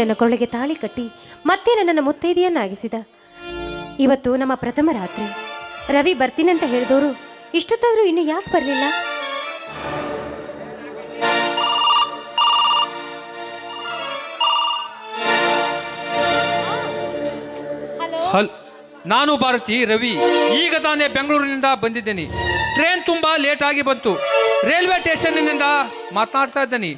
ನನ್ನ ಕೊರಳಿಗೆ ತಾಳಿ ಕಟ್ಟಿ ಮತ್ತೆ ನನ್ನನ್ನು ಮುತ್ತೈದೆಯನ್ನಾಗಿಸಿದ. ಇವತ್ತು ನಮ್ಮ ಪ್ರಥಮ ರಾತ್ರಿ. ರವಿ ಬರ್ತೀನಂತ ಹೇಳಿದವರು ಇಷ್ಟೊತ್ತಾದ್ರೂ ಇನ್ನು ಯಾಕೆ ಬರಲಿಲ್ಲ? ಹಲೋ ನಾನು ಭಾರತಿ ರವಿ. ಈಗ ತಾನೇ ಬೆಂಗಳೂರಿನಿಂದ ಬಂದಿದ್ದೇನೆ. ಟ್ರೈನ್ ತುಂಬಾ ಲೇಟ್ ಆಗಿ ಬಂತು. ರೈಲ್ವೆ ಸ್ಟೇಷನ್ನಿಂದ ಮಾತನಾಡ್ತಾ ಇದ್ದೇನೆ.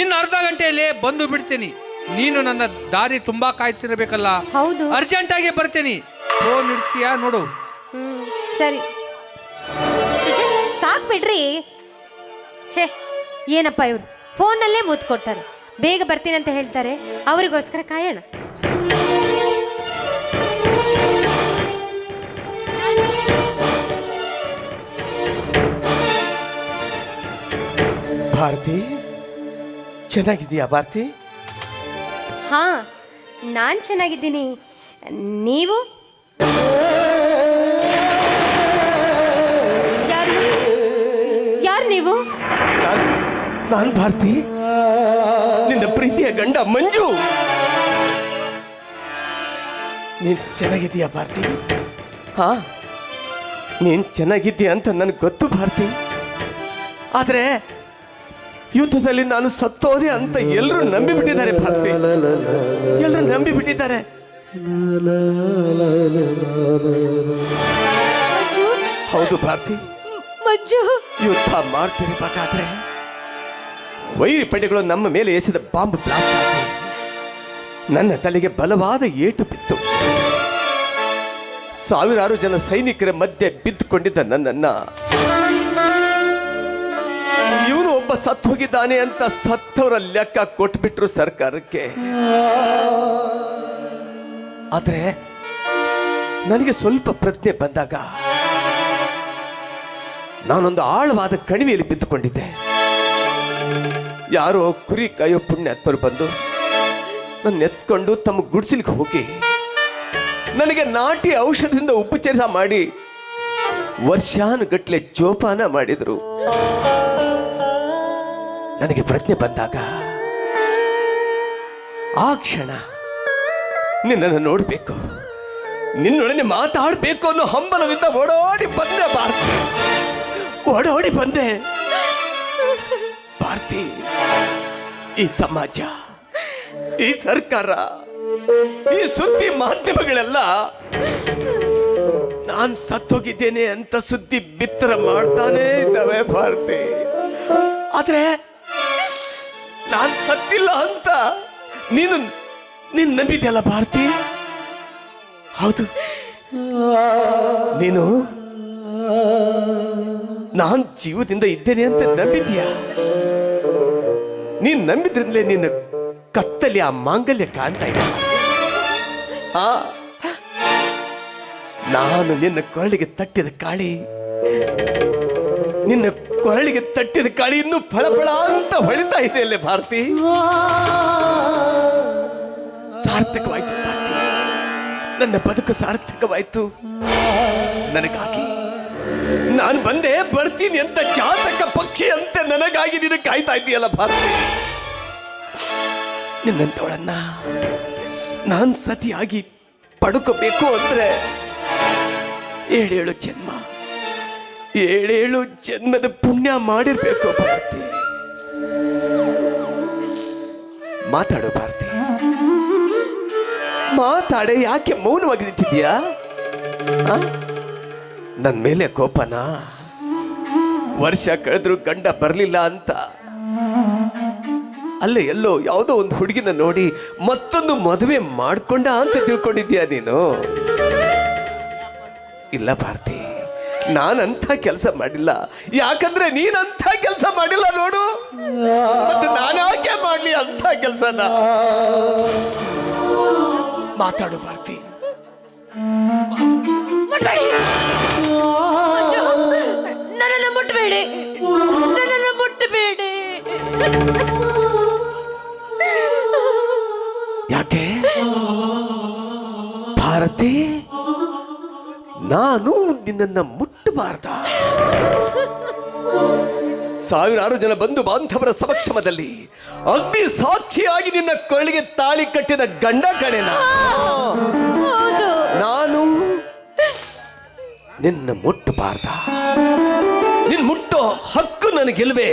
ಇನ್ನು ಅರ್ಧ ಗಂಟೆಯಲ್ಲಿ ಬಂದು ಬಿಡ್ತೀನಿ. ನೀನು ನನ್ನ ದಾರಿ ತುಂಬಾ ಕಾಯ್ತಿರಬೇಕಲ್ಲ. ಹೌದು. ಅರ್ಜೆಂಟ್ ಆಗಿ ಬರ್ತೀನಿ. ಫೋನ್ ಇಡ್ತೀಯಾ ನೋಡು. ಹ್ಮ್ ಸರಿ. ಸಾಕ್ ಬಿಡ್ರಿ. ಛೇ ಏನಪ್ಪ ಇವ್ರು? ಫೋನಲ್ಲೇ ಮೂತ್ ಕೊಡ್ತಾರೆ. ಬೇಗ ಬರ್ತೀನಿ ಅಂತ ಹೇಳ್ತಾರೆ. ಅವರಿಗೋಸ್ಕರ ಕಾಯೋಣ. ಭಾರತಿ ಚೆನ್ನಾಗಿದೀಯಾ ಭಾರತಿ? ಹಾ, ನಾನು ಚೆನ್ನಾಗಿದ್ದೀನಿ. ನೀವು? ಯಾರು? ಯಾರು ನೀವು? ನಾನ್ ಭಾರತಿ. ನಿನ್ನ ಪ್ರೀತಿಯ ಗಂಡ ಮಂಜು. ನೀನು ಚೆನ್ನಾಗಿದೀಯಾ ಭಾರತಿ? ಹಾ, ನೀನ್ ಚೆನ್ನಾಗಿದ್ದೀಯ ಅಂತ ನನಗೆ ಗೊತ್ತು ಭಾರತಿ. ಆದ್ರೆ ಯುದ್ಧದಲ್ಲಿ ನಾನು ಸತ್ತೋದೆ ಅಂತ ಎಲ್ಲರೂ ನಂಬಿಬಿಟ್ಟಿದ್ದಾರೆ ಭಕ್ತಿ. ಎಲ್ಲರೂ ನಂಬಿ ಬಿಟ್ಟಿದ್ದಾರೆ ಹೌದು ಭಾರತಿ. ಯುದ್ಧ ಮಾಡ್ತಿರ್ಬೇಕಾದ್ರೆ ವೈರಿ ಪಡೆಗಳು ನಮ್ಮ ಮೇಲೆ ಎಸೆದ ಬಾಂಬ್ ಬ್ಲಾಸ್ಟ್ ಆಗಿ ನನ್ನ ತಲೆಗೆ ಬಲವಾದ ಏಟು ಬಿತ್ತು. ಸಾವಿರಾರು ಜನ ಸೈನಿಕರ ಮಧ್ಯೆ ಬಿದ್ದುಕೊಂಡಿದ್ದ ನನ್ನನ್ನ ಸತ್ತು ಹೋಗಿದ್ದಾನೆ ಅಂತ ಸತ್ತವರ ಲೆಕ್ಕ ಕೊಟ್ಬಿಟ್ರು ಸರ್ಕಾರಕ್ಕೆ. ಆದ್ರೆ ನನಗೆ ಸ್ವಲ್ಪ ಪ್ರಜ್ಞೆ ಬಂದಾಗ ನಾನೊಂದು ಆಳವಾದ ಕಣಿವೆಯಲ್ಲಿ ಬಿದ್ದುಕೊಂಡಿದ್ದೆ. ಯಾರೋ ಕುರಿ ಕಾಯೋ ಪುಣ್ಯಾತ್ಮರು ಬಂದು ನನ್ನ ಎತ್ಕೊಂಡು ತಮ್ಮ ಗುಡಿಸಿಲ್ಗೆ ಹೋಗಿ ನನಗೆ ನಾಟಿ ಔಷಧದಿಂದ ಉಪಚಾರ ಮಾಡಿ ವರ್ಷಾನುಗಟ್ಲೆ ಜೋಪಾನ ಮಾಡಿದ್ರು. ನನಗೆ ಪ್ರಜ್ಞೆ ಬಂದಾಗ ಆ ಕ್ಷಣ ನಿನ್ನನ್ನು ನೋಡಬೇಕು. ನಿನ್ನೊಡನೆ ಮಾತಾಡಬೇಕು ಅನ್ನೋ ಹಂಬಲದಿಂದ ಓಡೋಡಿ ಬಂದೆ ಭಾರತಿ. ಓಡೋಡಿ ಬಂದೆ. ಭಾರತಿ, ಈ ಸಮಾಜ, ಈ ಸರ್ಕಾರ, ಈ ಸುದ್ದಿ ಮಾಧ್ಯಮಗಳೆಲ್ಲ ನಾನ್ ಸತ್ತೋಗಿದ್ದೇನೆ ಅಂತ ಸುದ್ದಿ ಬಿತ್ತರ ಮಾಡ್ತಾನೇ ಇದ್ದಾವೆ ಭಾರತಿ. ಆದ್ರೆ ನಾನ್ ಸತ್ತಿಲ್ಲ ಅಂತ ನೀನು ನೀನ್ ನಂಬಿದ್ಯಲ್ಲ ಭಾರತಿ? ಹೌದು. ನೀನು ನಾನ್ ಜೀವದಿಂದ ಇದ್ದೇನೆ ಅಂತ ನಂಬಿದೀಯ? ನೀನ್ ನಂಬಿದ್ರಿಂದಲೇ ನಿನ್ನ ಕತ್ತಲಿ ಆ ಮಾಂಗಲ್ಯ ಕಾಣ್ತಾ ಇದೆ. ಆ, ನಾನು ನಿನ್ನ ಕೊರಳಿಗೆ ತಟ್ಟಿದ ಕಾಳಿ ನಿನ್ನ ಕೊರಳಿಗೆ ತಟ್ಟಿದ ಕಾಳಿ ಇನ್ನೂ ಫಳಫಳ ಅಂತ ಹೊಳಿತಾ ಇದೆ ಅಲ್ಲೇ ಭಾರತಿ. ಸಾರ್ಥಕವಾಯ್ತು ನನ್ನ ಬದುಕು ಸಾರ್ಥಕವಾಯ್ತು. ನನಗಾಗಿ ನಾನು ಬಂದೆ ಬರ್ತೀನಿ ಅಂತ ಜಾತಕ ಪಕ್ಷಿ ಅಂತ ನನಗಾಗಿ ನೀನು ಕಾಯ್ತಾ ಇದೆಯಲ್ಲ ಭಾರತಿ. ನಿನ್ನಂತವಳನ್ನ ನಾನು ಸತಿಯಾಗಿ ಪಡ್ಕೋಬೇಕು ಅಂದ್ರೆ ಏಳೇಳು ಜನ್ಮ. ಏಳೇಳು ಜನ್ಮದ ಪುಣ್ಯ ಮಾಡಿರ್ಬೇಕು ಭಾರತಿ. ಮಾತಾಡು ಭಾರತಿ. ಮಾತಾಡೆ ಯಾಕೆ ಮೌನವಾಗಿ ನಿಂತಿದ್ಯಾ ನನ್ನ ಮೇಲೆ ಕೋಪನ? ವರ್ಷ ಕಳೆದ್ರು ಗಂಡ ಬರಲಿಲ್ಲ ಅಂತ. ಅಲ್ಲೇ ಎಲ್ಲೋ ಯಾವುದೋ ಒಂದು ಹುಡುಗಿನ ನೋಡಿ ಮತ್ತೊಂದು ಮದುವೆ ಮಾಡ್ಕೊಂಡ ಅಂತ ತಿಳ್ಕೊಂಡಿದ್ಯಾ ನೀನು? ಇಲ್ಲ ಭಾರತಿ. ನಾನಂಥ ಕೆಲಸ ಮಾಡಿಲ್ಲ. ಯಾಕಂದ್ರೆ ನೀನಂಥ ಕೆಲಸ ಮಾಡಿಲ್ಲ ನೋಡು. ಮತ್ತೆ ನಾನಾಕೆ ಮಾಡಲಿ ಅಂಥ ಕೆಲಸನ? ಮಾತಾಡು ಭಾರತಿ. ಮಂಜು ನನ್ನನ್ನು ಮುಟ್ಟಬೇಡಿ ನನ್ನನ್ನು ಮುಟ್ಟಬೇಡಿ ಯಾಕೆ? ಭಾರತಿ ನಾನು ನಿನ್ನನ್ನ ಮುಟ್ಟಬಾರ್ದ ಸಾವಿರಾರು ಜನ ಬಂಧು ಬಾಂಧವರ ಸಮಕ್ಷಮದಲ್ಲಿ ಅಗ್ನಿ ಸಾಕ್ಷಿಯಾಗಿ ನಿನ್ನ ಕೊರಳಿಗೆ ತಾಳಿ ಕಟ್ಟಿದ ಗಂಡ ಕಣೆನ. ಹೌದು. ನಾನು ನಿನ್ನ ಮುಟ್ಟಬಾರ್ದ ನಿನ್ ಮುಟ್ಟೋ ಹಕ್ಕು ನನಗಿಲ್ವೇ.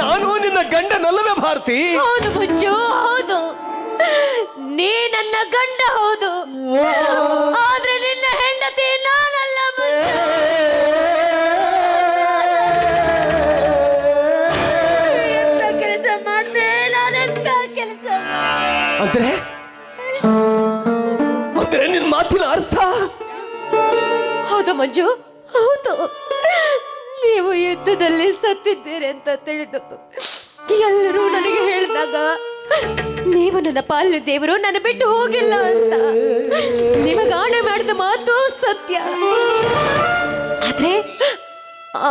ನಾನು ನಿನ್ನ ಗಂಡನಲ್ಲವೇ ಭಾರತಿ. ಹೌದು ಹೌದು. ನೀ ನನ್ನ ಗಂಡ ಹೌದು. ಆದ್ರೆ ನಿನ್ನ ಹೆಂಡತಿ ಅಂದ್ರೆ ಅಂದ್ರೆ ನಿನ್ ಮಾತಿನ ಅರ್ಥ? ಹೌದು ಮಂಜು, ಹೌದು. ನೀವು ಯುದ್ಧದಲ್ಲಿ ಸತ್ತಿದ್ದೀರಿ ಅಂತ ತಿಳಿದು ಎಲ್ಲರೂ ನನಗೆ ಹೇಳಿದಾಗ ನೀವು ನನ್ನ ಪಾಲಿನ ದೇವರು ನನ್ನ ಬಿಟ್ಟು ಹೋಗಿಲ್ಲ ಅಂತ. ನಿಮಗಾಣೆ ಮಾಡಿದ ಮಾತು ಸತ್ಯ. ಆದ್ರೆ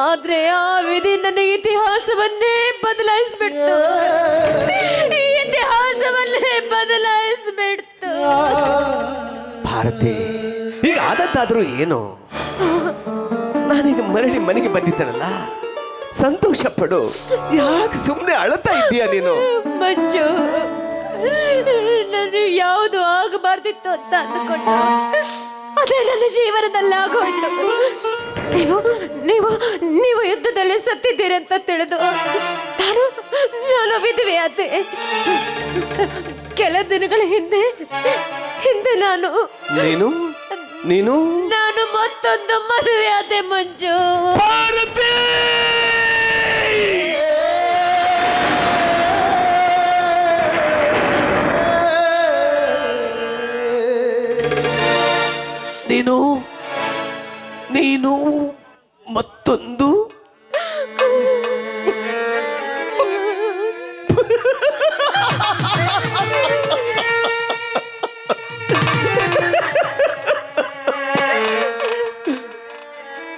ಆದ್ರೆ ಆ ವಿಧಿ ನನ್ನ ಇತಿಹಾಸವನ್ನೇ ಬದಲಾಯಿಸ್ಬಿಡ್ತು. ಈ ಇತಿಹಾಸವನ್ನೇ ಬದಲಾಯಿಸ್ಬಿಡ್ತು. ಭಾರತಿ ಈಗ ಆದದ್ದಾದ್ರೂ ಏನು? ನಾನೀಗ ಮರಳಿ ಮನೆಗೆ ಬಂದಿದ್ದನಲ್ಲ? ಸಂತೋಷ ಪಡು ಯಾಕೆ ಸುಮ್ಮನೆ ಅಳತಾ ಇದ್ದೀಯಾ ನೀನು? ಮಂಜು ನನಗೆ ಯಾವುದು ಆಗಬಾರ್ದಿತ್ತು ಅಂತ ಅಂದುಕೊಂಡ. ಅದೇ ನನ್ನ ಜೀವನದಲ್ಲಿ ಆಗೋಯ್ತು ನೀವು ನೀವು ನೀವು ಯುದ್ಧದಲ್ಲಿ ಸತ್ತಿದ್ದೀರಿ ಅಂತ ತಿಳಿದು. ನಾನು ವಿಧವೆ ಆದೆ. ಕೆಲ ದಿನಗಳ ಹಿಂದೆ ಹಿಂದೆ ನಾನು. ನೀನು? ನೀನು? ನಾನು ಮತ್ತೊಂದು ಮದುವೆ ಅದೇ ಮಂಜು. ಭಾರತಿ! ನೀನು? ನೀನು ಮತ್ತೊಂದು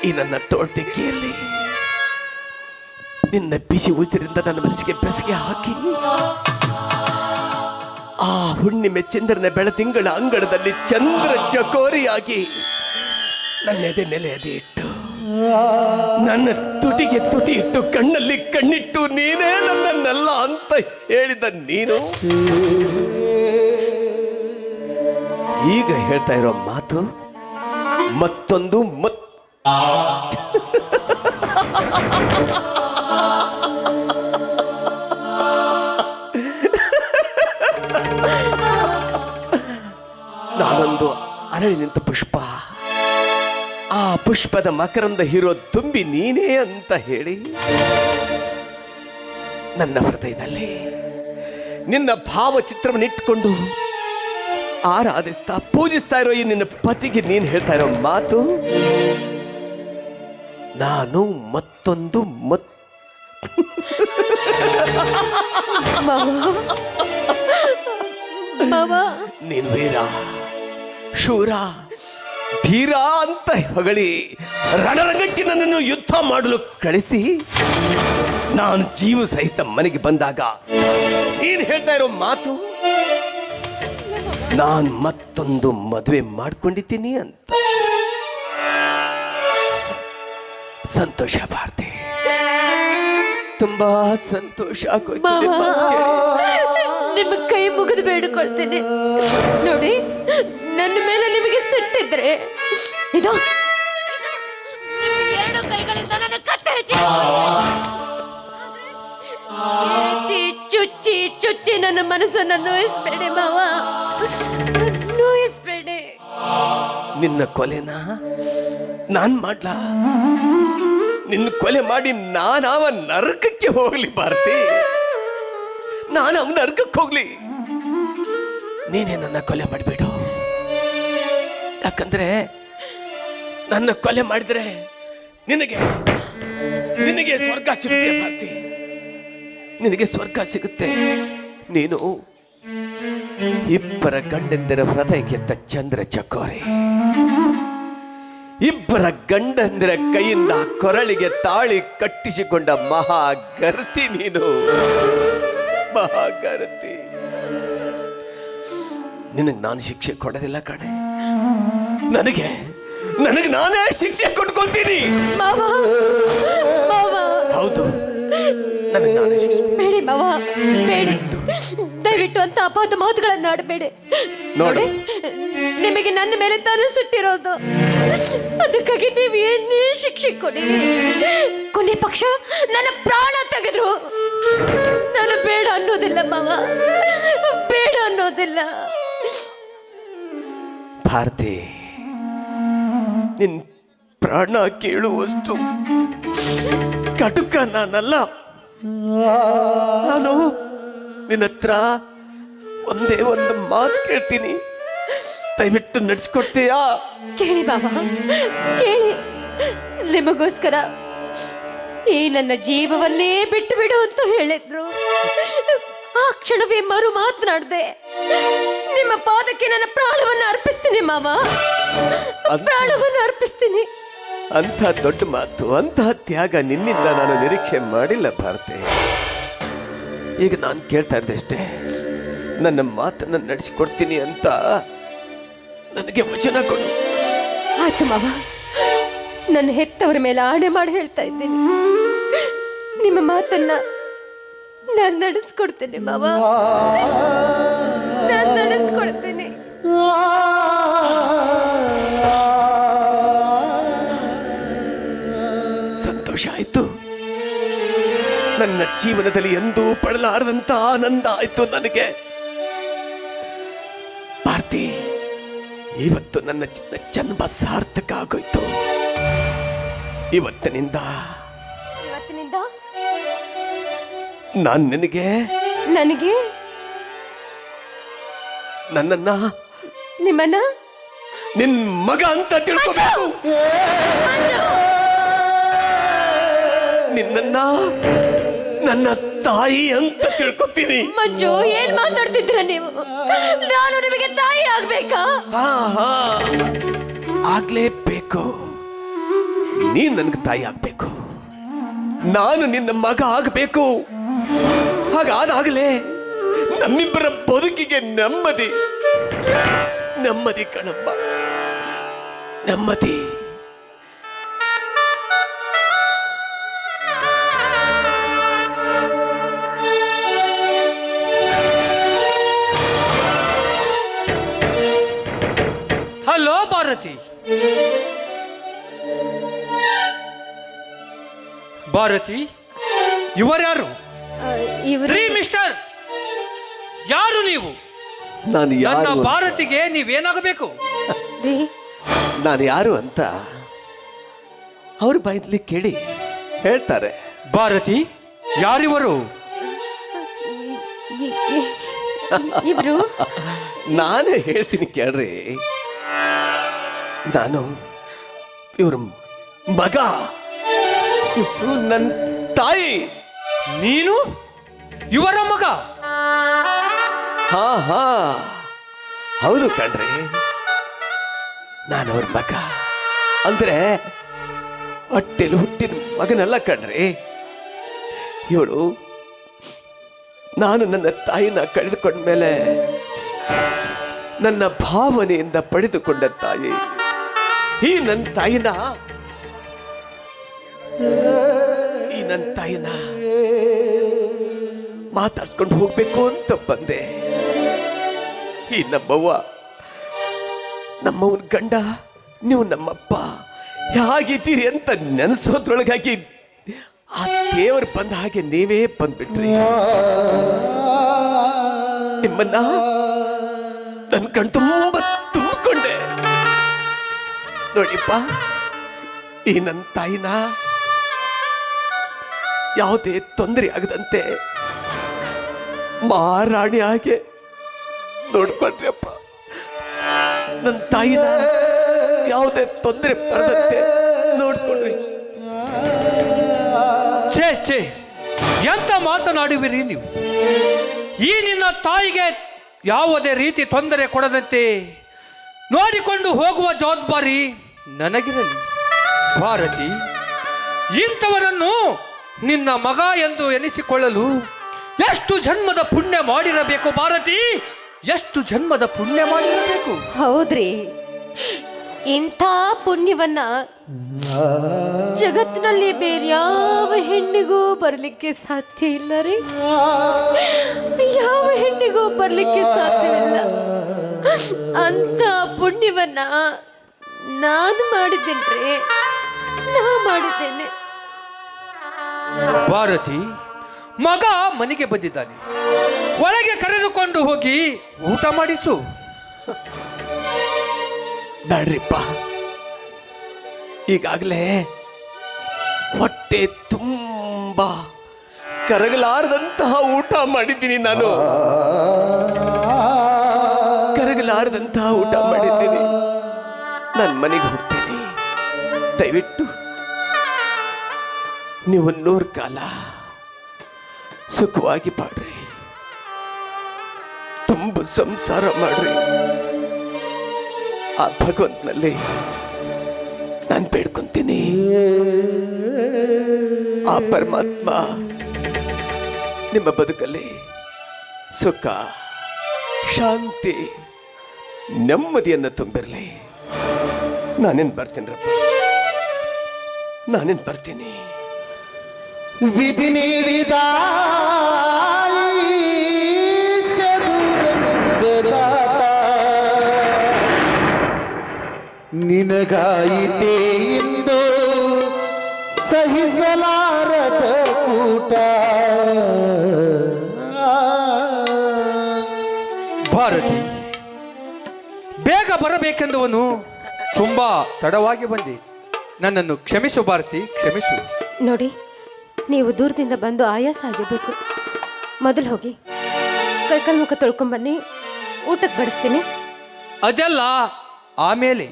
ಈ ನನ್ನ ತೋಳ್ತಿಕೆಯಲ್ಲಿ ನಿನ್ನ ಬಿಸಿ ಉಸಿರಿಂದ ನನ್ನ ಮನಸ್ಸಿಗೆ ಬೆಸುಗೆ ಹಾಕಿ. ಆ ಹುಣ್ಣಿಮೆ ಚಂದ್ರನ ಬೆಳತಿಂಗಳ ಅಂಗಳದಲ್ಲಿ ಚಂದ್ರ ಚಕೋರಿಯಾಗಿ ನನ್ನ ಎದೆ ನೆಲೆಯದೆ ಇಟ್ಟು, ನನ್ನ ತುಟಿಗೆ ತುಟಿ ಇಟ್ಟು, ಕಣ್ಣಲ್ಲಿ ಕಣ್ಣಿಟ್ಟು, ನೀನೇ ನನ್ನನ್ನೆಲ್ಲ ಅಂತ ಹೇಳಿದ ನೀನು. ಈಗ ಹೇಳ್ತಾ ಇರೋ ಮಾತು ಮತ್ತೊಂದು ಮತ್ ನಾನೊಂದು ಅರಳಿ ನಿಂತ ಪುಷ್ಪ. ಆ ಪುಷ್ಪದ ಮಕರಂದ ಹೀರೋ ತುಂಬಿ ನೀನೇ ಅಂತ ಹೇಳಿ ನನ್ನ ಹೃದಯದಲ್ಲಿ ನಿನ್ನ ಭಾವಚಿತ್ರವನ್ನು ಇಟ್ಟುಕೊಂಡು ಆರಾಧಿಸ್ತಾ ಪೂಜಿಸ್ತಾ ಇರೋ ಈ ನಿನ್ನ ಪತಿಗೆ ನೀನು ಹೇಳ್ತಾ ಇರೋ ಮಾತು ನಾನು ಮತ್ತೊಂದು ಮತ್ ನಿನ್ವೀರ ನೀನು ವೀರ ಶೂರ ಧೀರ ಅಂತ ಹೊಗಳಿ ರಣರಂಗಕ್ಕೆ ನನ್ನನ್ನು ಯುದ್ಧ ಮಾಡಲು ಕಳಿಸಿ ನಾನು ಜೀವ ಸಹಿತ ಮನೆಗೆ ಬಂದಾಗ ನೀನು ಹೇಳ್ತಾ ಇರೋ ಮಾತು ನಾನು ಮತ್ತೊಂದು ಮದುವೆ ಮಾಡ್ಕೊಂಡಿದ್ದೀನಿ ಅಂತ. ಸಂತೋಷ ಭಾರತಿ ತುಂಬಾ ಸಂತೋಷ ಆಗೋಯ್ತು ನಿಮ್ಮ ಕೈ ಮುಗಿದು ಬೇಡಿಕೊಳ್ತೇನೆ. ನೋಡಿ ನನ್ನ ಮೇಲೆ ನಿಮಗೆ ಸಿಟ್ಟಿದ್ರೆ ಇದು ನಿಮ್ಮ ಎರಡು ಕೈಗಳಿಂದ ನನ್ನ ಕತ್ತೆ ಈ ರೀತಿ ಚುಚ್ಚಿ ಚುಚ್ಚಿ ನನ್ನ ಮನಸ್ಸನ್ನು ನೋಯಿಸ್ಬೇಡಿ ಮಾವ. ನೋಯಿಸ್ಬೇಡಿ. ನಿನ್ನ ಕೊಲೆನ? ನಾನ್ ಮಾಡ್ಲಾ? ನಿನ್ನ ಕೊಲೆ ಮಾಡಿ ನಾನು ಅವ ನರಕಕ್ಕೆ ಹೋಗ್ಲಿ ಭಾರತಿ. ನಾನು ಅವನ ನರಕಕ್ಕೆ ಹೋಗ್ಲಿ. ನೀನೇ ನನ್ನ ಕೊಲೆ ಮಾಡಿಬಿಡು. ಯಾಕಂದ್ರೆ ನನ್ನ ಕೊಲೆ ಮಾಡಿದ್ರೆ ನಿನಗೆ ನಿನಗೆ ಸ್ವರ್ಗ ಸಿಗುತ್ತೆ ಭಾರತಿ. ನಿನಗೆ ಸ್ವರ್ಗ ಸಿಗುತ್ತೆ. ನೀನು ಇಬ್ಬರ ಗಂಡಂದಿರ ಗೆದ್ದ ಚಂದ್ರ ಚಕೋರಿ. ಇಬ್ಬರ ಗಂಡಂದಿರ ಕೈಯಿಂದ ಕೊರಳಿಗೆ ತಾಳಿ ಕಟ್ಟಿಸಿಕೊಂಡ ಮಹಾಗರ್ತಿ ನೀನು. ಮಹಾಗರ್ತಿ. ನಿನಗೆ ನಾನು ಶಿಕ್ಷೆ ಕೊಡೋದಿಲ್ಲ ಕಣೆ. ನನಗೆ ನನಗೆ ನಾನೇ ಶಿಕ್ಷೆ ಕೊಟ್ಕೊಳ್ತೀನಿ. ಹೌದು ನನಗೆ ನಾನೇ ಶಿಕ್ಷೆ ಬೇಡಿ ಮಾವ ಬೇಡಿ. ದಯವಿಟ್ಟು ಅಂತ ಅಪಾದ ಮಾತುಗಳನ್ನು ಆಡಬೇಡಿ ನೋಡು. ನಿಮಗೆ ನನ್ನ ಮೇಲೆ ತಾನು ಸುಟ್ಟಿರೋದು ಅದಕ್ಕಾಗಿ ನೀವು ಏನೇ ಶಿಕ್ಷೆ ಕೊಡಿ. ಕೊನೆ ಪಕ್ಷ ನನ್ನ ಪ್ರಾಣ ತೆಗೆದ್ರು. ನಾನು ಬೇಡ ಅನ್ನೋದಿಲ್ಲ ಮಾವ. ಬೇಡ ಅನ್ನೋದಿಲ್ಲ. ಭಾರತಿ, ನಿನ್ ಪ್ರಾಣ ಕೇಳುವಷ್ಟು ಕಟುಕ ನಾನಲ್ಲ. ನಾನು ನಿನ್ನ ಹತ್ರ ಒಂದೇ ಒಂದು ಮಾತು ಕೇಳ್ತೀನಿ. ದಯವಿಟ್ಟು ನಡೆಸ್ಕೊಡ್ತೀಯಾ? ಕೇಳಿ ಬಾಬಾ ಕೇಳಿ. ನಿಮಗೋಸ್ಕರ ಈ ನನ್ನ ಜೀವವನ್ನೇ ಬಿಟ್ಟು ಬಿಡು ಅಂತ ಹೇಳಿದ್ರು. ಆ ಕ್ಷಣವೇ ಮರು ಮಾತನಾಡಿದೆ. ನಿಮ್ಮ ಪಾದಕ್ಕೆ ನನ್ನ ಪ್ರಾಣವನ್ನು ಅರ್ಪಿಸ್ತೀನಿ ಮಾವ. ಪ್ರಾಣವನ್ನು ಅರ್ಪಿಸ್ತೀನಿ. ಅಂತ ದೊಡ್ಡ ಮಾತು ಅಂತಹ ತ್ಯಾಗ ನಿನ್ನಿಂದ ನಾನು ನಿರೀಕ್ಷೆ ಮಾಡಿಲ್ಲ ಭಾರತಿ. ಈಗ ನಾನು ಕೇಳ್ತಾ ಇದ್ದೆ ಅಷ್ಟೇ ನನ್ನ ಮಾತನ್ನ ನಡೆಸಿಕೊಡ್ತೀನಿ ಅಂತ ನನಗೆ ವಚನ ಕೊಡು. ಆಯ್ತು ಮಾವ. ನನ್ನ ಹೆತ್ತವರ ಮೇಲೆ ಆಣೆ ಮಾಡಿ ಹೇಳ್ತಾ ಇದ್ದೀನಿ. ನಿಮ್ಮ ಮಾತನ್ನ ನಾನು ನಡೆಸ್ಕೊಡ್ತೇನೆ ಮಾವ. ನಾನು ನಡೆಸ್ಕೊಡ್ತೇನೆ. ಸಂತೋಷ ಆಯ್ತು. ನನ್ನ ಜೀವನದಲ್ಲಿ ಎಂದೂ ಪಡಲಾರದಂತ ಆನಂದ ಆಯ್ತು ನನಗೆ. ಇವತ್ತು ನನ್ನ ಚಿನ್ನ ಜನ್ಮ ಸಾರ್ಥಕ ಆಗೋಯ್ತು. ಇವತ್ತಿನಿಂದ ಇವತ್ತಿನಿಂದ? ನಾನು ನಿನಗೆ ನನಗೆ? ನನ್ನನ್ನ ನಿಮ್ಮನ್ನ? ನಿನ್ ಮಗ ಅಂತ ತಿಳ್ಕೊಬೇಕು. ನಿನ್ನನ್ನ ನನ್ನ ತಾಯಿ ಅಂತ ತಿಳ್ಕೊತೀನಿ. ಮಂಜು ಏನ್ ಮಾತಾಡ್ತಿದ್ರ ನೀವು? ನಾನು ನಿಮಗೆ ತಾಯಿ ಆಗ್ಬೇಕಾ? ಹಾ ಆಗಲೇಬೇಕು ಆಗ್ಲೇಬೇಕು. ನೀನ್ ನನ್ಗೆ ತಾಯಿ ಆಗ್ಬೇಕು. ನಾನು ನಿನ್ನ ಮಗ ಆಗಬೇಕು. ಹಾಗಾದಾಗಲೇ ನಮ್ಮಿಬ್ಬರ ಬದುಕಿಗೆ ನೆಮ್ಮದಿ. ನೆಮ್ಮದಿ ಕಣಪ್ಪ. ನೆಮ್ಮದಿ. ಭಾರತಿ ಇವರ್ಯಾರು ಇವ್ರು ರೀ ಮಿಸ್ಟರ್. ಯಾರು ನೀವು? ನಾನು ನನ್ನ ಯಾರು ಅಂತ- ಭಾರತಿಗೆ ನೀವೇನಾಗಬೇಕು? ರೀ. ನಾನು ಯಾರು ಅಂತ ಅವ್ರ ಬಾಯಿದ್ಲಿ ಕೇಳಿ ಹೇಳ್ತಾರೆ. ಭಾರತಿ ಯಾರಿವರು? ಇ- ಇ- ಇವ್ರು ನಾನು ಹೇಳ್ತೀನಿ ಕೇಳ್ರಿ. ನಾನು ಇವ್ರ ಮಗ. ನನ್ನ ತಾಯಿ. ನೀನು? ಇವರ ಮಗ? ಹಾ ಹಾ. ಹೌದು ಕಣ್ರಿ. ನಾನು ಅವ್ರ ಮಗ. ಅಂದ್ರೆ ಹೊಟ್ಟೆಲಿ ಹುಟ್ಟಿದ ಮಗನಲ್ಲ ಕಣ್ರಿ. ಇವಳು ನಾನು ನನ್ನ ತಾಯಿನ ಕಳೆದುಕೊಂಡ್ಮೇಲೆ ನನ್ನ ಭಾವನೆಯಿಂದ ಪಡೆದುಕೊಂಡ ತಾಯಿ. ಈ ನನ್ನ ತಾಯಿನ ಈ ನನ್ನ ತಾಯಿನ ಮಾತಾಡ್ಸ್ಕೊಂಡು ಹೋಗ್ಬೇಕು ಅಂತ ಬಂದೆ. ಈ ನಮ್ಮವ್ವ ನಮ್ಮವನ ಗಂಡ, ನೀವು ನಮ್ಮಪ್ಪ, ಹೇಗಿದ್ದೀರಿ ಅಂತ ನೆನೆಸೋದ್ರೊಳಗಾಗಿ ಆ ದೇವರು ಬಂದ ಹಾಗೆ ನೀವೇ ಬಂದ್ಬಿಟ್ರಿ. ನಿಮ್ಮನ್ನ ನನ್ನ ಕಣ್ ತುಂಬ ತುಂಬಿಕೊಂಡೆ. ನೋಡಿಪ್ಪ, ಈ ನನ್ನ ತಾಯಿನ ಯಾವುದೇ ತೊಂದರೆ ಆಗದಂತೆ. ಮಹಾರಾಣಿ ಹಾಗೆ ನೋಡ್ಕೊಂಡ್ರಪ್ಪ. ನನ್ನ ತಾಯಿನ ಯಾವುದೇ ತೊಂದರೆ ಬರದಂತೆ ನೋಡ್ಕೊಂಡ್ರಿ ಛೇ ಛೇ, ಎಂತ ಮಾತನಾಡುವಿರಿ ನೀವು? ಈ ನಿನ್ನ ತಾಯಿಗೆ ಯಾವುದೇ ರೀತಿ ತೊಂದರೆ ಕೊಡದಂತೆ ನೋಡಿಕೊಂಡು ಹೋಗುವ ಜವಾಬ್ದಾರಿ ನನಗಿರಲಿ. ಭಾರತಿ, ಇಂಥವರನ್ನು ನಿನ್ನ ಮಗ ಎಂದು ಎನಿಸಿಕೊಳ್ಳಲು ಎಷ್ಟು ಜನ್ಮದ ಪುಣ್ಯ ಮಾಡಿರಬೇಕು ಭಾರತಿ? ಎಷ್ಟು ಜನ್ಮದ ಪುಣ್ಯ ಮಾಡಿರಬೇಕು? ಹೌದ್ರಿ. ಇಂಥ ಪುಣ್ಯವನ್ನ ಜಗತ್ತಿನಲ್ಲಿ ಬೇರ್ಯಾವ ಹೆಣ್ಣಿಗೂ ಬರಲಿಕ್ಕೆ ಸಾಧ್ಯ ಇಲ್ಲ ರೀ. ಯಾವ ಹೆಣ್ಣಿಗೂ ಬರಲಿಕ್ಕೆ ಸಾಧ್ಯವಿಲ್ಲ ಅಂತ ಪುಣ್ಯವನ್ನ ನಾನು ಮಾಡಿದ್ದೇನ್ರಿ. ನಾ ಮಾಡಿದ್ದೇನೆ. ಭಾರತಿ ಮಗ ಮನೆಗೆ ಬಂದಿದ್ದಾನೆ. ಒಳಗೆ ಕರೆದುಕೊಂಡು ಹೋಗಿ ಊಟ ಮಾಡಿಸು. ನಡ್ರಿಪ್ಪ. ಈಗಾಗಲೇ ಹೊಟ್ಟೆ ತುಂಬ ಕರಗಲಾರದಂತಹ ಊಟ ಮಾಡಿದ್ದೀನಿ ನಾನು. ಕರಗಲಾರದಂತಹ ಊಟ ಮಾಡಿದ್ದೀನಿ. ನನ್ನ ಮನೆಗೆ ಹೋಗ್ತೀನಿ. ದಯವಿಟ್ಟು ನೀವು ನೂರು ಕಾಲ ಸುಖವಾಗಿ ಪಾಡ್ರಿ ತುಂಬ ಸಂಸಾರ ಮಾಡ್ರಿ. ಆ ಭಗವಂತನಲ್ಲಿ ನಾನು ಬೇಡ್ಕೊಂತೀನಿ. ಆ ಪರಮಾತ್ಮ ನಿಮ್ಮ ಬದುಕಲ್ಲಿ ಸುಖ, ಶಾಂತಿ, ನೆಮ್ಮದಿಯನ್ನು ತುಂಬಿರಲಿ. ನಾನೇನು ಬರ್ತೀನಿರಪ್ಪ ನಾನೇನು ಬರ್ತೀನಿ. ವಿಧಿ ನೀಡಿದ ನಿನಗಾಯಿತೆ ಎಂದು ಸಹಿಸಲಾರದ ಕೂಟ. ಭಾರತಿ ಬೇಗ ಬರಬೇಕೆಂದವನು ತುಂಬಾ ತಡವಾಗಿ ಬಂದಿ. ನನ್ನನ್ನು ಕ್ಷಮಿಸು ಭಾರತಿ ಕ್ಷಮಿಸು. ನೋಡಿ ನೀವು ದೂರದಿಂದ ಬಂದು ಆಯಾಸ ಆಗಿರ್ಬೇಕು. ಮೊದಲು ಹೋಗಿ. ಕೈಕಾಲು ಮುಖ ತೊಳ್ಕೊಂಬನ್ನಿ ಊಟಕ್ಕೆ ಬಡಿಸ್ತೀನಿ. ಅದೆಲ್ಲ ಆಮೇಲೆ.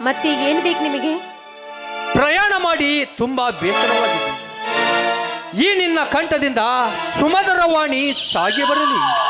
ಮತ್ತೆ ಏನು ಬೇಕು ನಿಮಗೆ? ಪ್ರಯಾಣ ಮಾಡಿ ತುಂಬಾ ಬೇಸರವಾಗಿದೆ ಈ ನಿನ್ನ ಕಂಠದಿಂದ ಸುಮಧುರವಾಣಿ ಸಾಗಿ ಬರಲಿ.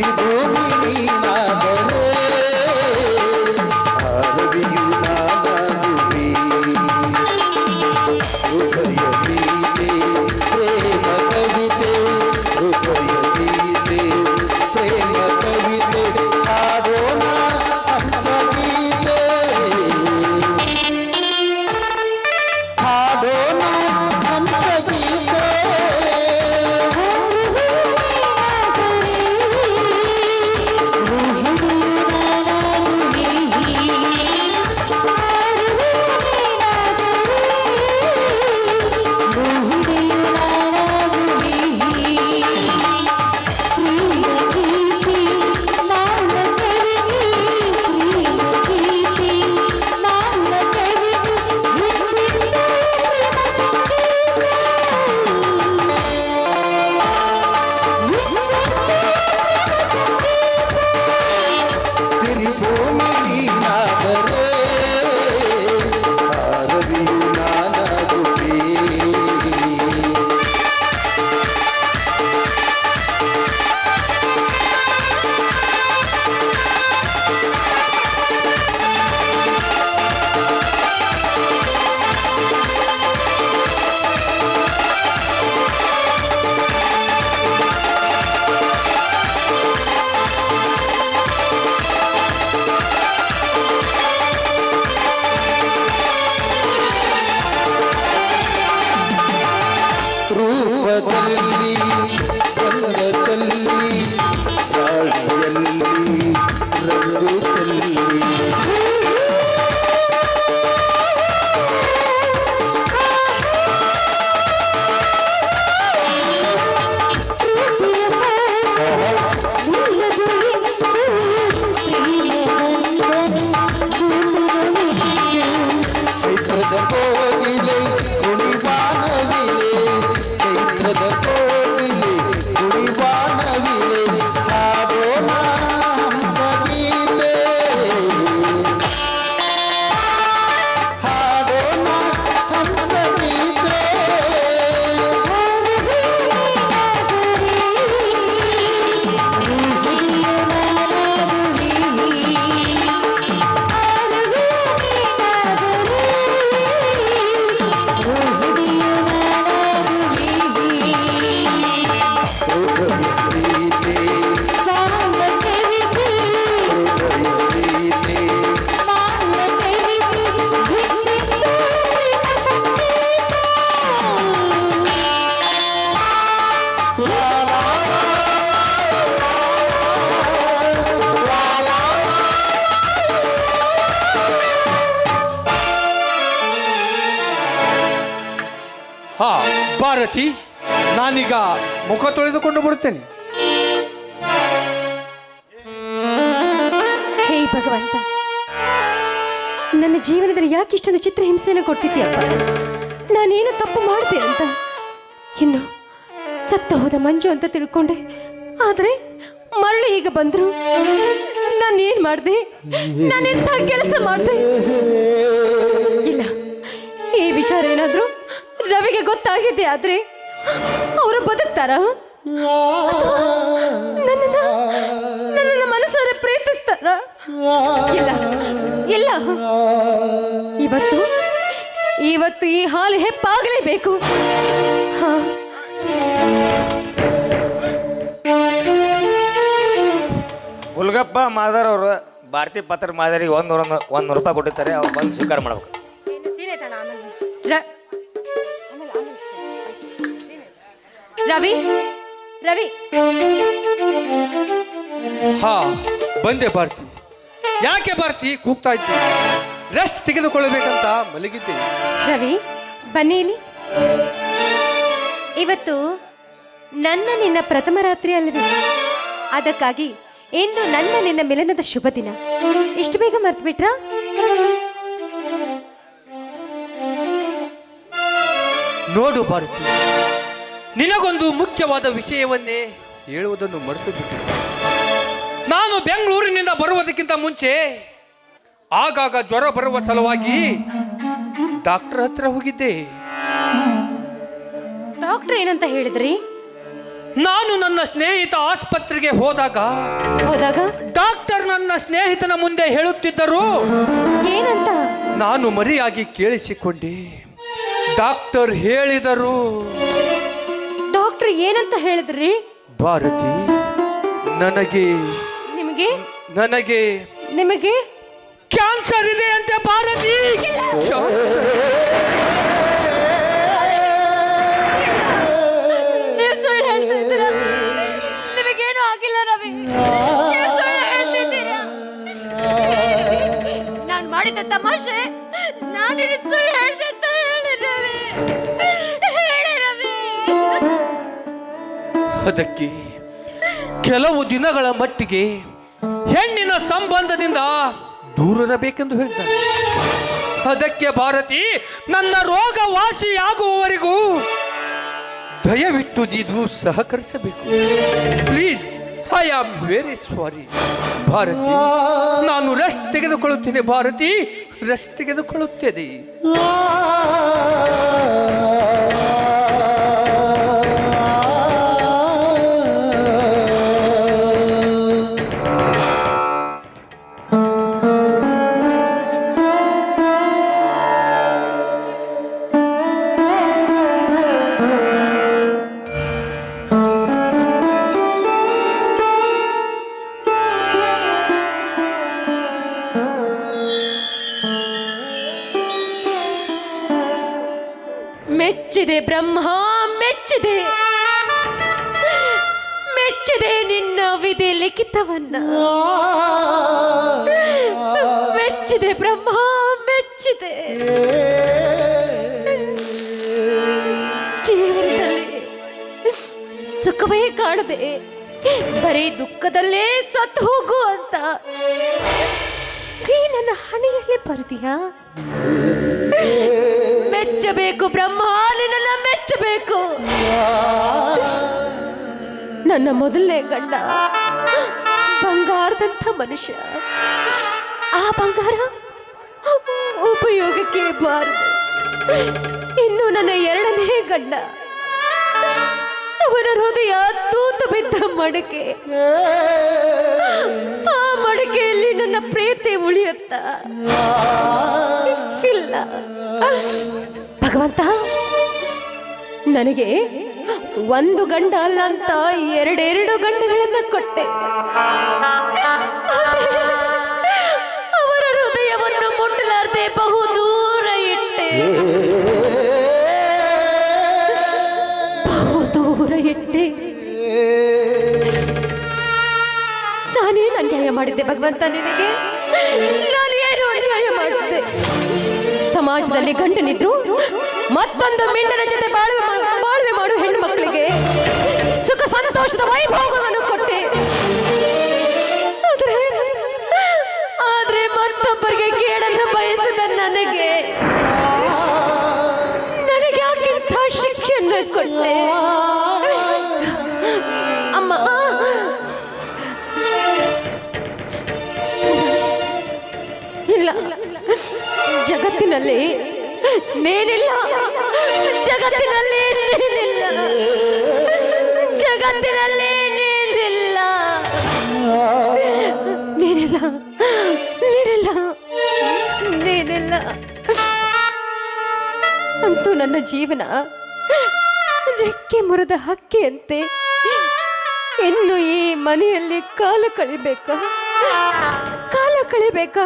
You. ಮುಖ ತೊಳೆದುಕೊಂಡು ಬರುತ್ತೇನೆ. ಹೇ ಭಗವಂತ, ನನ್ನ ಜೀವನದಲ್ಲಿ ಯಾಕೆ ಇಷ್ಟೊಂದು ಚಿತ್ರಹಿಂಸೆಯನ್ನು ಕೊಡ್ತಿದ್ದೀಯಪ್ಪ? ನಾನೇನು ತಪ್ಪು ಮಾಡಿದೆ ಅಂತ? ಇನ್ನು ಸತ್ತು ಹೋದ ಮಂಜು ಅಂತ ತಿಳ್ಕೊಂಡೆ. ಆದರೆ ಮರಳಿ ಈಗ ಬಂದರು. ನಾನೇನು ಮಾಡಿದೆ? ನಾನೆಂಥ ಕೆಲಸ ಮಾಡಿದೆ? ಇಲ್ಲ, ಈ ವಿಚಾರ ಏನಾದರೂ ರವಿಗೆ ಗೊತ್ತಾಗಿದೆ ಆದ್ರೆ ಅವರು ಬದುಕ್ತಾರ? ನನ್ನನ್ನ ನನ್ನನ್ನ ಮನಸ್ಸಾರೆ ಪ್ರೀತಿಸ್ತಾರ? ಇಲ್ಲ ಇಲ್ಲ. ಇವತ್ತು ಇವತ್ತು ಈ ಹಾಲು ಹೆಪ್ಪಾಗಲೇಬೇಕು. ಹಾ. ಗುಲ್ಗಪ್ಪ ಮಾದರ್ ಅವರು ಭಾರತಿ ಪತ್ರ ಮಾದರಿ ಒಂದು ಒಂದು ನೂರು ರೂಪಾಯಿ ಕೊಟ್ಟಿರ್ತಾರೆ ಅವ್ರು ಬಂದು ಸ್ವೀಕಾರ ಮಾಡ್ಬೇಕು. ರವಿ? ರವಿ? ಹಾ ಬಂದೆ ಭಾರತಿ. ಯಾಕೆ ಭಾರತಿ ಕೂಗ್ತಾ ಇದ್ದೆ? ರೆಸ್ಟ್ ತೆಗೆದುಕೊಳ್ಳಬೇಕಂತ ಮಲಗಿದ್ದೇನೆ ರವಿ ಬನ್ನಿ ಇಲ್ಲಿ. ಇವತ್ತು ನನ್ನ ನಿನ್ನ ಪ್ರಥಮ ರಾತ್ರಿ ಅಲ್ಲವೇ? ಅದಕ್ಕಾಗಿ ಇಂದು ನನ್ನ ನಿನ್ನ ಮಿಲನದ ಶುಭ ದಿನ. ಇಷ್ಟು ಬೇಗ ಮರ್ತು ಬಿಟ್ರಾ ನೋಡು ಭಾರತಿ ನಿನಗೊಂದು ಮುಖ್ಯವಾದ ವಿಷಯವನ್ನೇ ಹೇಳುವುದನ್ನು ಮರೆತು ಬಿಟ್ಟಿದ್ದೆ ನಾನು ಬೆಂಗಳೂರಿನಿಂದ ಬರುವುದಕ್ಕಿಂತ ಮುಂಚೆ ಆಗಾಗ ಜ್ವರ ಬರುವ ಸಲುವಾಗಿ ಡಾಕ್ಟರ್ ಹತ್ರ ಹೋಗಿದ್ದೆ. ಡಾಕ್ಟರ್ ಏನಂತ ಹೇಳಿದ್ರಿ? ನಾನು ನನ್ನ ಸ್ನೇಹಿತ ಆಸ್ಪತ್ರೆಗೆ ಹೋದಾಗ ಹೋದಾಗ? ಡಾಕ್ಟರ್ ನನ್ನ ಸ್ನೇಹಿತನ ಮುಂದೆ ಹೇಳುತ್ತಿದ್ದರು. ಏನಂತ? ನಾನು ಮರಿಯಾಗಿ ಕೇಳಿಸಿಕೊಂಡೆ. ಡಾಕ್ಟರ್ ಹೇಳಿದರು ಡಾಕ್ಟರ್ ಏನಂತ ಹೇಳಿದ್ರಿ? ಭಾರತಿ ನನಗೆ ನಿಮಗೆ? ನನಗೆ ನಿಮಗೆ? ಕ್ಯಾನ್ಸರ್ ಇದೆ ಅಂತೆ ಭಾರತಿ! ನೀವು ಸುಳ್ಳು ಹೇಳ್ತಾ ಇದ್ದೀರಾ? ನಿಮಗೇನು ಆಗಿಲ್ಲ ರವಿ. ನೀವು ಸುಳ್ಳು ಹೇಳ್ತಿದ್ದೀರಾ ನಾನು ಮಾಡಿದ ತಮಾಷೆ ನಾನು ಸುಳ್ಳು ಅದಕ್ಕೆ ಕೆಲವು ದಿನಗಳ ಮಟ್ಟಿಗೆ ಹೆಣ್ಣಿನ ಸಂಬಂಧದಿಂದ ದೂರರಬೇಕೆಂದು ಹೇಳ್ತಾರೆ. ಅದಕ್ಕೆ ಭಾರತಿ, ನನ್ನ ರೋಗ ವಾಸಿಯಾಗುವವರೆಗೂ ದಯವಿಟ್ಟು ಇದು ಸಹಕರಿಸಬೇಕು. Please I am very sorry Bharati, ನಾನು ರೆಸ್ಟ್ ತೆಗೆದುಕೊಳ್ಳುತ್ತೇನೆ. ಭಾರತಿ ರೆಸ್ಟ್ ತೆಗೆದುಕೊಳ್ಳುತ್ತೇನೆ. ಲಿಖಿತವನ್ನ ಮೆಚ್ಚಿದೆ ಬ್ರಹ್ಮ ಮೆಚ್ಚಿದೆ. ಜೀವನದಲ್ಲಿ ಸುಖವೇ ಕಾಣದೆ ಬರೀ ದುಃಖದಲ್ಲೇ ಸತ್ತು ಹೋಗು ಅಂತ. ನೀ ನನ್ನ ಹಣೆಯಲ್ಲಿ ಬರ್ತೀಯಾ ಮೆಚ್ಚಬೇಕು ಬ್ರಹ್ಮ ನಿನ್ನ ಮೆಚ್ಚಬೇಕು. ನನ್ನ ಮೊದಲನೇ ಗಂಡ. ಬಂಗಾರದಂಥ ಮನುಷ್ಯ. ಆ ಬಂಗಾರ ಉಪಯೋಗಕ್ಕೆ ಬಾರದು. ಇನ್ನು ನನ್ನ ಎರಡನೇ ಗಂಡ. ಅವನ ಹೃದಯ ತೂತು ಬಿದ್ದ ಮಡಕೆ. ಆ ಮಡಕೆಯಲ್ಲಿ ನನ್ನ ಪ್ರೀತಿ ಉಳಿಯುತ್ತ? ಇಲ್ಲ. ಭಗವಂತ, ನನಗೆ ಒಂದು ಗಂಡ ಅಲ್ಲ ಅಂತ ಎರಡೆರಡು ಗಂಡಗಳನ್ನ ಕೊಟ್ಟೆ. ಮಾಡಿದ್ದೆ ಭಗವಂತ ನಿನಗೆ? ನಾನು ಏನು ಮಾಡಿದ್ದೆ. ಸಮಾಜದಲ್ಲಿ ಗಂಡನಿದ್ರು, ಮತ್ತೊಂದು ಮಿಂಡನ ಜೊತೆ ಬಾಳ್ವೆ ಬಾಳ್ವೆ ಮಾಡು ಹೆಣ್ಣು ಮಕ್ಕಳಿಗೆ ಸುಖ ಸಂತೋಷದ ವೈಭೋಗವನ್ನು ಕೊಟ್ಟೆ. ಆದ್ರೆ ಆದ್ರೆ ಮತ್ತೊಬ್ಬರಿಗೆ ಕೇಳಲು ಬಯಸಿದ ನನಗೆ ನನಗೆ ಯಾಕಿಂತ ಶಿಕ್ಷಣ ಕೊಟ್ಟೆ? ಜಗತ್ತಿನಲ್ಲಿ ನೀನಿಲ್ಲ. ಜಗತ್ತಿನಲ್ಲಿ ನೀನಿಲ್ಲ. ಜಗತ್ತಿನಲ್ಲಿ ನೀನಿಲ್ಲ. ನೀನಿಲ್ಲ. ನೀನಿಲ್ಲ. ನೀನಿಲ್ಲ. ಅಂತೂ ನನ್ನ ಜೀವನ ರೆಕ್ಕೆ ಮುರಿದ ಹಕ್ಕಿಯಂತೆ. ಇನ್ನು ಈ ಮನೆಯಲ್ಲಿ ಕಾಲ ಕಳಿಬೇಕಾ? ಕಾಲ ಕಳಿಬೇಕಾ?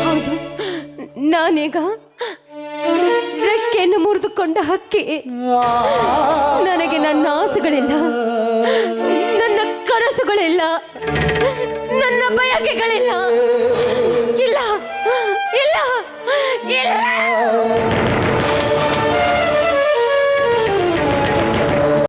ಹೌದು. ನಾನೀಗ ರೆಕ್ಕೆಯನ್ನು ಮುರಿದುಕೊಂಡ ಹಕ್ಕಿ. ನನಗೆ ನನ್ನ ಆಸೆಗಳಿಲ್ಲ. ನನ್ನ ಕನಸುಗಳಿಲ್ಲ. ನನ್ನ ಬಯಕೆಗಳಿಲ್ಲ. ಇಲ್ಲ. ಇಲ್ಲ. ಇಲ್ಲ.